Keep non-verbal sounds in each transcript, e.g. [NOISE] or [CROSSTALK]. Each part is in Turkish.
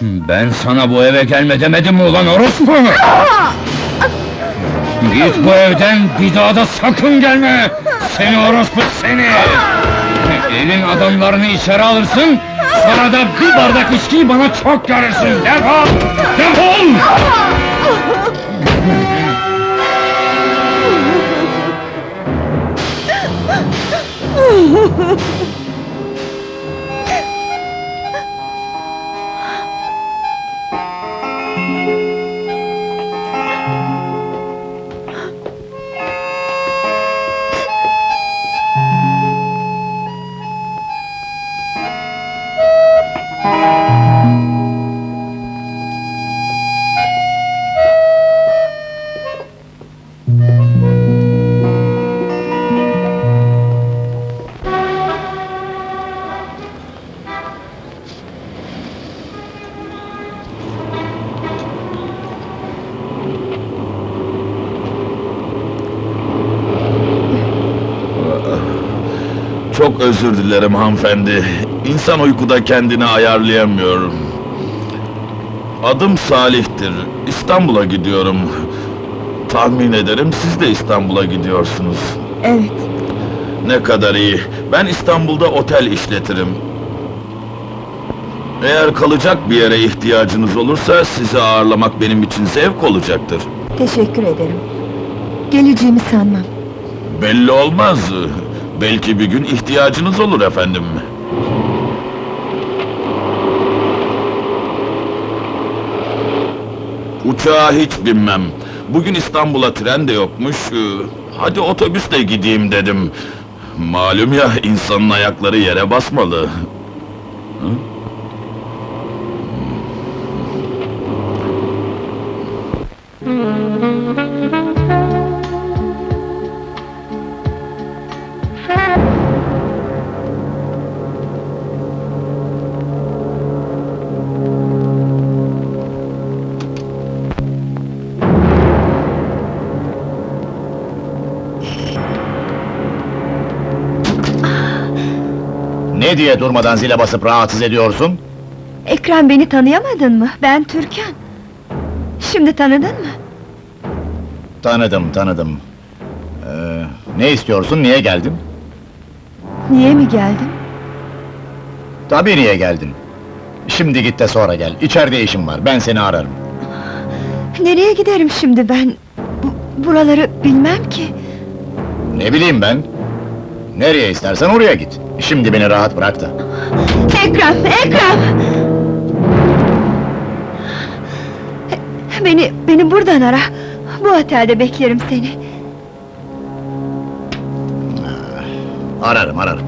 Ben sana bu eve gelme demedim mi ulan orospu? Git bu evden bir daha da sakın gelme! Seni orospu seni! Elin adamlarını içeri alırsın, sonra da bir bardak içkiyi bana çok görürsün! Defol! Defol! [LAUGHS] Çok özür dilerim hanımefendi. İnsan uykuda kendini ayarlayamıyor. Adım Salih'tir. İstanbul'a gidiyorum. Tahmin ederim siz de İstanbul'a gidiyorsunuz. Evet, Ne kadar iyi. Ben İstanbul'da otel işletirim. Eğer kalacak bir yere ihtiyacınız olursa sizi ağırlamak benim için zevk olacaktır. teşekkür ederim. Geleceğimi sanmam. Belli olmaz. Belki bir gün ihtiyacınız olur efendim. Uçağa hiç binmem. Bugün İstanbul'a tren de yokmuş. Ee, Hadi otobüsle gideyim dedim. Malum ya insanın ayakları yere basmalı. Hı? Ne diye durmadan zile basıp rahatsız ediyorsun? Ekrem beni tanıyamadın mı? Ben Türkan. Şimdi tanıdın mı? Tanıdım, tanıdım. Ee, ne istiyorsun, niye geldin? Niye mi geldin? Tabii niye geldin. Şimdi git de sonra gel, içeride işim var, ben seni ararım. Nereye giderim şimdi ben? Bu- buraları bilmem ki. Ne bileyim ben? Nereye istersen oraya git. Şimdi beni rahat bırak da. Ekrem, Ekrem! Beni, beni buradan ara. Bu otelde beklerim seni. Ararım, ararım.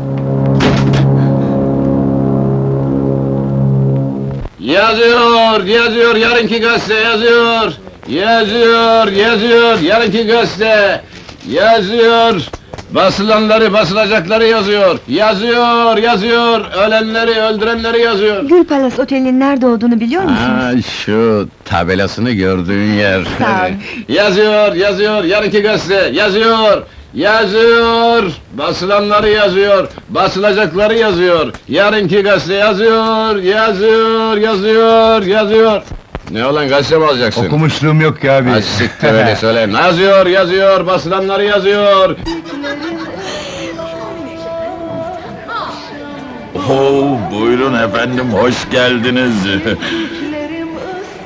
Yazıyor, yazıyor, yarınki gazete yazıyor. Yazıyor, yazıyor, yarınki gazete. Yazıyor. Basılanları, basılacakları yazıyor. Yazıyor, yazıyor. Ölenleri, öldürenleri yazıyor. Gül Palas Oteli'nin nerede olduğunu biliyor musunuz? Ha, şu tabelasını gördüğün yer. Sağ olun. yazıyor, yazıyor, yarınki gazete, yazıyor. Yazıyor, basılanları yazıyor, basılacakları yazıyor. Yarınki gazete yazıyor, yazıyor, yazıyor, yazıyor. Ne olan gazete mi alacaksın? Okumuşluğum yok ki abi. Ha, siktir öyle söyle. Yazıyor, yazıyor, basılanları yazıyor. Oo, buyurun efendim, hoş geldiniz.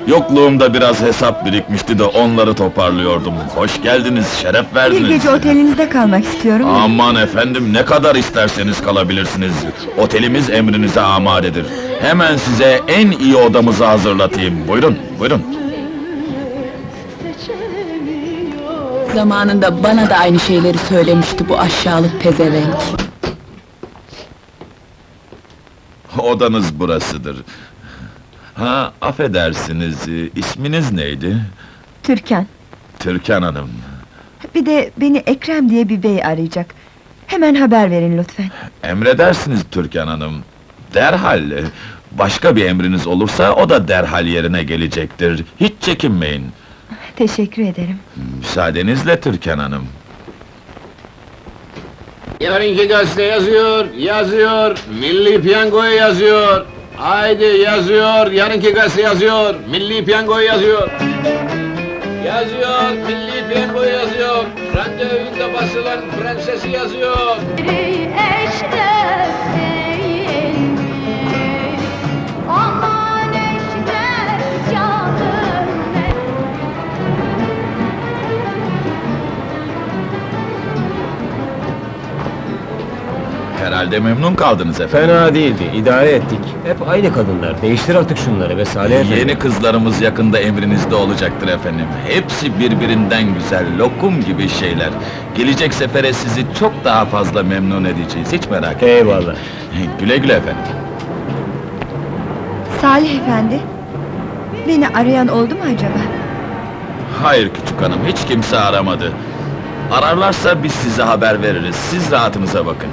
Yokluğumda biraz hesap birikmişti de onları toparlıyordum. Hoş geldiniz, şeref Bir verdiniz. gece otelinizde kalmak istiyorum. da. Aman efendim, ne kadar isterseniz kalabilirsiniz. Otelimiz emrinize amadedir. Hemen size en iyi odamızı hazırlatayım. Buyurun, buyurun. Zamanında bana da aynı şeyleri söylemişti bu aşağılık pezevenk. Odanız burasıdır. Ha, affedersiniz, e, isminiz neydi? Türkan. Türkan Hanım. Bir de beni Ekrem diye bir bey arayacak. Hemen haber verin lütfen. Emredersiniz Türkan Hanım. Derhal. e, Başka bir emriniz olursa o da derhal yerine gelecektir. Hiç çekinmeyin. Teşekkür ederim. Müsaadenizle Türkan Hanım. Yarınki gazete yazıyor, yazıyor. Milli piyangoya yazıyor. Haydi yazıyor, yarınki gazete yazıyor, milli piyango yazıyor. Yazıyor, milli piyango yazıyor, randevunda basılan prensesi yazıyor. Herhalde memnun kaldınız efendim. Fena değildi, idare ettik. Hep aynı kadınlar, değiştir artık şunları ve Salih efendi. Yeni kızlarımız yakında emrinizde olacaktır efendim. Hepsi birbirinden güzel, lokum gibi şeyler. Gelecek sefere sizi çok daha fazla memnun edeceğiz, hiç merak etmeyin. Eyvallah. [LAUGHS] Güle güle efendim. Salih efendi, beni arayan oldu mu acaba? Hayır küçük hanım, hiç kimse aramadı. Ararlarsa biz size haber veririz, siz rahatınıza bakın.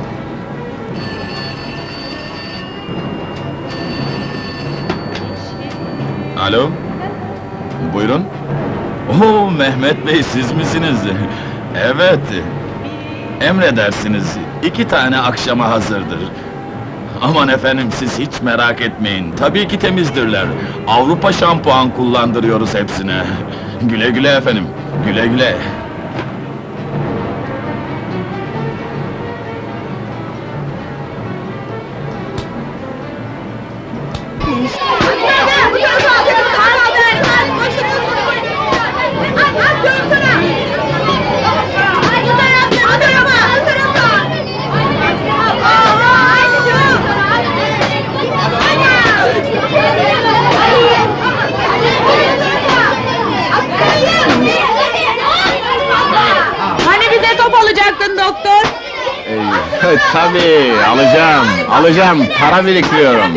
Alo? Buyurun. Oo Mehmet Bey siz misiniz? evet. Emredersiniz. iki tane akşama hazırdır. Aman efendim siz hiç merak etmeyin. Tabii ki temizdirler. Avrupa şampuan kullandırıyoruz hepsine. güle güle efendim. Güle güle. Tabii, alacağım, alacağım, para biriktiriyorum.